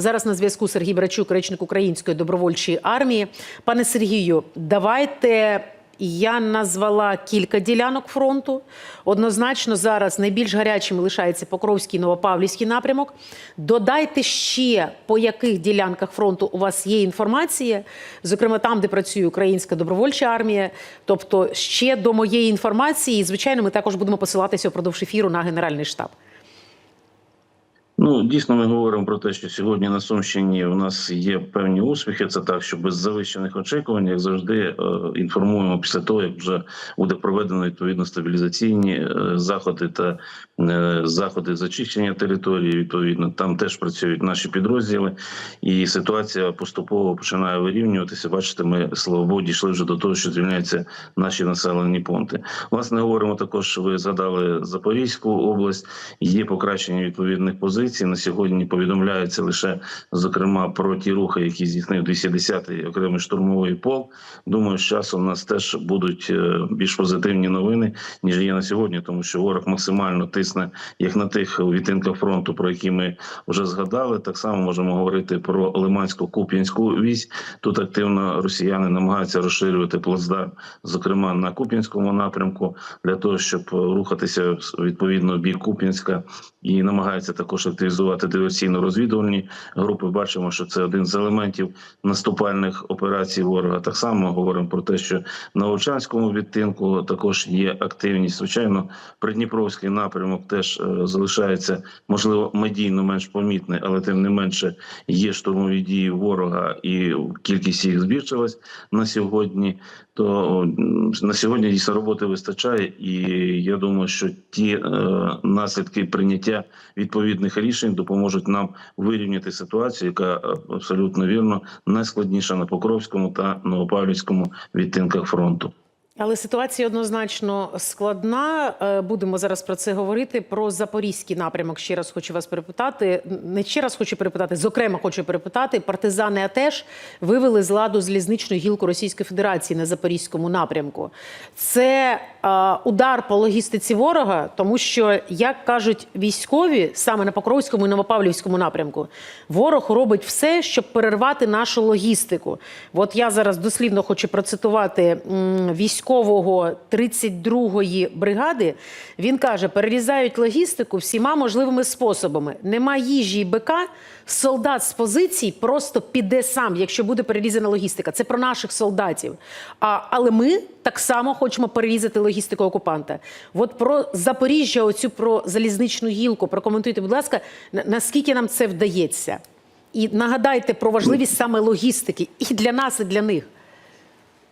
Зараз на зв'язку Сергій Брачук, речник Української добровольчої армії. Пане Сергію, давайте. Я назвала кілька ділянок фронту. Однозначно, зараз найбільш гарячим лишається Покровський Новопавлівський напрямок. Додайте ще по яких ділянках фронту у вас є інформація, зокрема там, де працює Українська добровольча армія. Тобто, ще до моєї інформації, звичайно, ми також будемо посилатися впродовж ефіру на Генеральний штаб. Ну дійсно, ми говоримо про те, що сьогодні на Сумщині у нас є певні успіхи. Це так, що без завищених очікувань, як завжди, е, інформуємо після того, як вже буде проведено відповідно стабілізаційні е, заходи та е, заходи зачищення території. Відповідно, там теж працюють наші підрозділи, і ситуація поступово починає вирівнюватися. Бачите, ми слава Богу, дійшли вже до того, що звільняються наші населені пункти. Власне, говоримо також. Ви згадали Запорізьку область. Є покращення відповідних позицій. На сьогодні повідомляється лише зокрема про ті рухи, які здійснив 210-й окремий штурмовий полк. Думаю, з часом у нас теж будуть е, більш позитивні новини ніж є на сьогодні, тому що ворог максимально тисне як на тих відтинках фронту, про які ми вже згадали. Так само можемо говорити про Лимансько-Куп'янську вісь. Тут активно росіяни намагаються розширювати плацдарм, зокрема на Куп'янському напрямку, для того, щоб рухатися відповідно в бік Куп'янська і намагаються також активізувати диверсійно-розвідувальні групи. Бачимо, що це один з елементів наступальних операцій ворога. Так само говоримо про те, що на Овчанському відтинку також є активність. Звичайно, Придніпровський напрямок теж е, залишається можливо медійно менш помітний, але тим не менше є штурмові дії ворога, і кількість їх збільшилась на сьогодні. То на сьогодні дійсно роботи вистачає, і я думаю, що ті е, наслідки прийняття відповідних рішень допоможуть нам вирівняти ситуацію, яка е, абсолютно вірно найскладніша на Покровському та Новопавлівському відтинках фронту. Але ситуація однозначно складна. Е, Будемо зараз про це говорити. Про запорізький напрямок ще раз хочу вас перепитати. Не ще раз хочу перепитати, зокрема, хочу перепитати. Партизани АТЕШ вивели з ладу залізничну гілку Російської Федерації на запорізькому напрямку. Це удар по логістиці ворога, тому що, як кажуть військові, саме на Покровському і Новопавлівському напрямку, ворог робить все, щоб перервати нашу логістику. От я зараз дослівно хочу процитувати військового 32-ї бригади. Він каже: перерізають логістику всіма можливими способами. Нема їжі і БК, солдат з позицій просто піде сам, якщо буде перерізана логістика. Це про наших солдатів. А, але ми так само хочемо перерізати логістику окупанта. От про Запоріжжя, оцю про залізничну гілку, прокоментуйте, будь ласка, наскільки нам це вдається? І нагадайте про важливість саме логістики і для нас, і для них.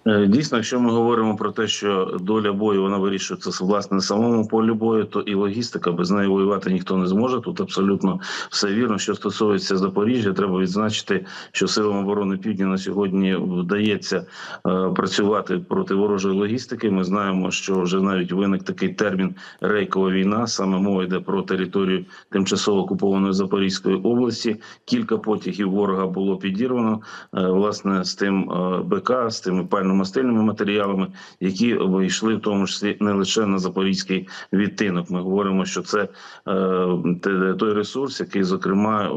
Е, Дійсно, якщо ми говоримо про те, що доля бою вона вирішується власне на самому полі бою, то і логістика без неї воювати ніхто не зможе. Тут абсолютно все вірно. Що стосується Запоріжжя, треба відзначити, що силам оборони Півдня на сьогодні вдається е, працювати проти ворожої логістики. Ми знаємо, що вже навіть виник такий термін рейкова війна. Саме мова йде про територію тимчасово окупованої Запорізької області. Кілька потягів ворога було підірвано е, власне з тим е, БК, з тими пально-мастильними матеріалами, які вийшли в тому числі не лише на запорізький відтинок. Ми говоримо, що це е, той ресурс, який зокрема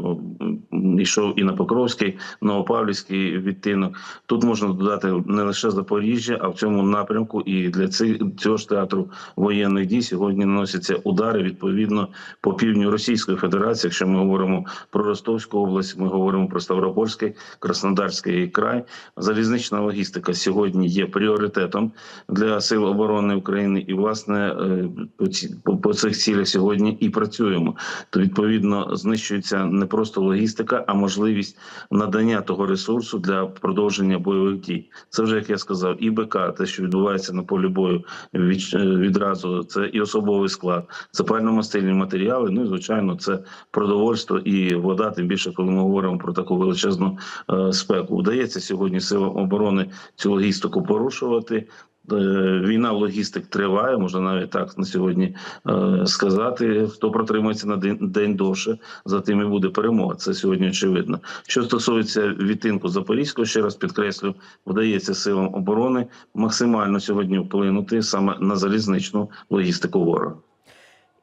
йшов і на Покровський, Новопавлівський відтинок. Тут можна додати не лише Запоріжжя, а в цьому напрямку. І для ци- цього ж театру воєнних дій сьогодні наносяться удари відповідно по півдню Російської Федерації. Якщо ми говоримо про Ростовську область, ми говоримо про Ставропольський, Краснодарський край. Залізнична логістика сьогодні є пріоритетом для сил оборони України, і власне е, по, цих цілях сьогодні і працюємо. То відповідно знищується не просто логістика, а можливість надання того ресурсу для продовження бойових дій. Це вже як я сказав, і БК, те, що відбувається на полі бою е, відразу. Це і особовий склад, це пально-мастильні матеріали. Ну і звичайно, це продовольство і вода. Тим більше, коли ми говоримо про таку величезну е, спеку, вдається сьогодні силам оборони цю логістику порушувати. Е, Війна логістик триває, можна навіть так на сьогодні е, сказати. Хто протримається на день довше, за тим і буде перемога. Це сьогодні очевидно. Що стосується відтинку Запорізького, ще раз підкреслю, вдається силам оборони максимально сьогодні вплинути саме на залізничну логістику ворога.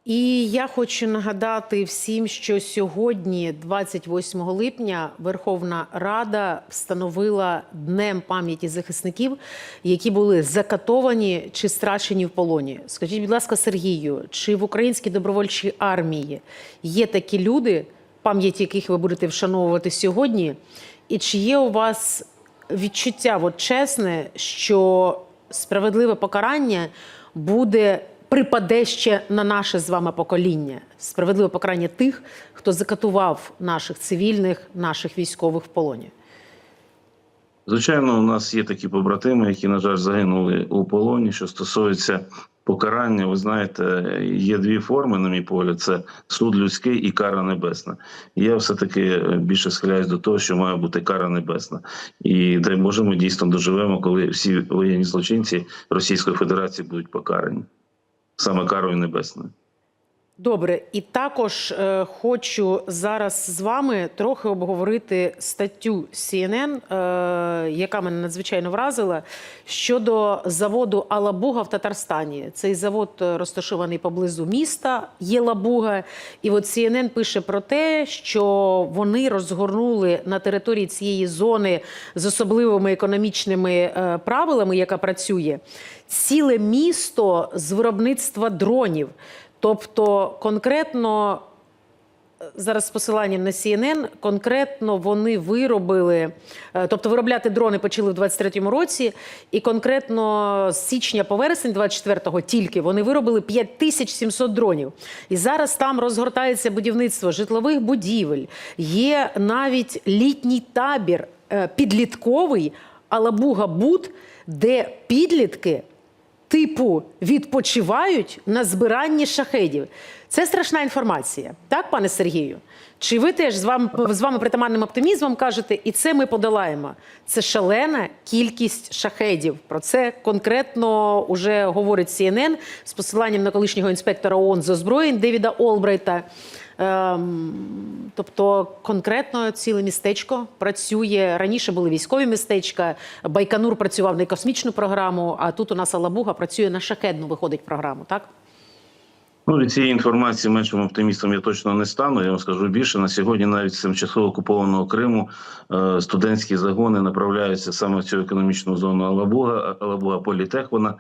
І я хочу нагадати всім, що сьогодні, 28 липня, Верховна Рада встановила днем пам'яті захисників, які були закатовані чи страчені в полоні. Скажіть, будь ласка, Сергію, чи в українській добровольчій армії є такі люди, пам'ять яких ви будете вшановувати сьогодні? І чи є у вас відчуття, от чесне, що справедливе покарання буде припаде ще на наше з вами покоління? Справедливе покарання тих, хто закатував наших цивільних, наших військових в полоні? Звичайно, у нас є такі побратими, які, на жаль, загинули у полоні. Що стосується покарання, ви знаєте, є дві форми, на мій погляд: це суд людський і кара небесна. Я все таки більше схиляюсь до того, що має бути кара небесна. І дай Боже, ми дійсно доживемо, коли всі воєнні злочинці Російської Федерації будуть покарані саме карою небесною. Добре, і також е, хочу зараз з вами трохи обговорити статтю CNN, е, яка мене надзвичайно вразила щодо заводу Алабуга в Татарстані. Цей завод е, розташований поблизу міста Єлабуга. І от CNN пише про те, що вони розгорнули на території цієї зони з особливими економічними е, правилами, яка працює, ціле місто з виробництва дронів. Тобто конкретно зараз з посиланням на CNN, конкретно вони виробили, е, тобто виробляти дрони почали в 23-му році, і конкретно з січня по вересень 24-го тільки вони виробили 5700 дронів. І зараз там розгортається будівництво житлових будівель. Є навіть літній табір е, підлітковий Алабуга Бут, де підлітки типу відпочивають на збиранні шахедів. Це страшна інформація, так, пане Сергію? Чи ви теж з вами з вами притаманним оптимізмом кажете, і це ми подолаємо? Це шалена кількість шахедів. Про це конкретно вже говорить CNN з посиланням на колишнього інспектора ООН з озброєнь Девіда Олбрайта. Ем, тобто конкретно ціле містечко працює. Раніше були військові містечка. Байконур працював на космічну програму, а тут у нас Алабуга працює на шахедну, виходить програму, так? Ну, від цієї інформації меншим оптимістом я точно не стану. Я вам скажу більше. На сьогодні навіть з тимчасово окупованого Криму е, студентські загони направляються саме в цю економічну зону Алабуга, Алабуга Політех. Вона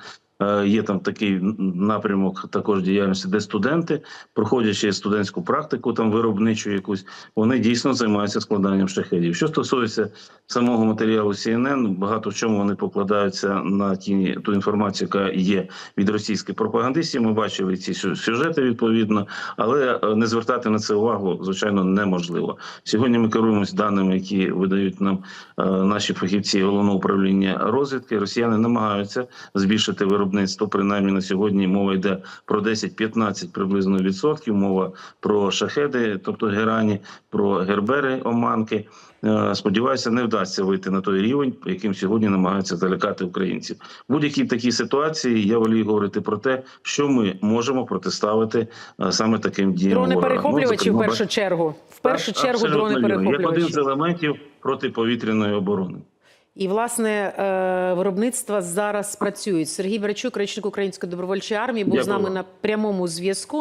є там такий напрямок також діяльності, де студенти, проходячи студентську практику, там виробничу якусь, вони дійсно займаються складанням шахедів. Що стосується самого матеріалу CNN, багато в чому вони покладаються на ті ту інформацію, яка є від російських пропагандистів. Ми бачили ці сю- сюжети відповідно, але е, не звертати на це увагу звичайно неможливо. Сьогодні ми керуємось даними, які видають нам е, наші фахівці головного управління розвідки. Росіяни намагаються збільшити виробництво. Принаймні на сьогодні мова йде про 10-15 приблизно відсотків. Мова про шахеди, тобто герані, про гербери, оманки. Е, Сподіваюся, не вдасться вийти на той рівень, яким сьогодні намагаються залякати українців. Будь-якій такій ситуації я волію говорити про те, що ми можемо протиставити е, саме таким діям. Дрони ворога. Ну, перехоплювачі в першу чергу. В першу так, чергу дрони вірно. Як один з елементів протиповітряної оборони. І власне е, виробництва зараз працюють. Сергій Беречук, речник Української добровольчої армії, був з нами на прямому зв'язку.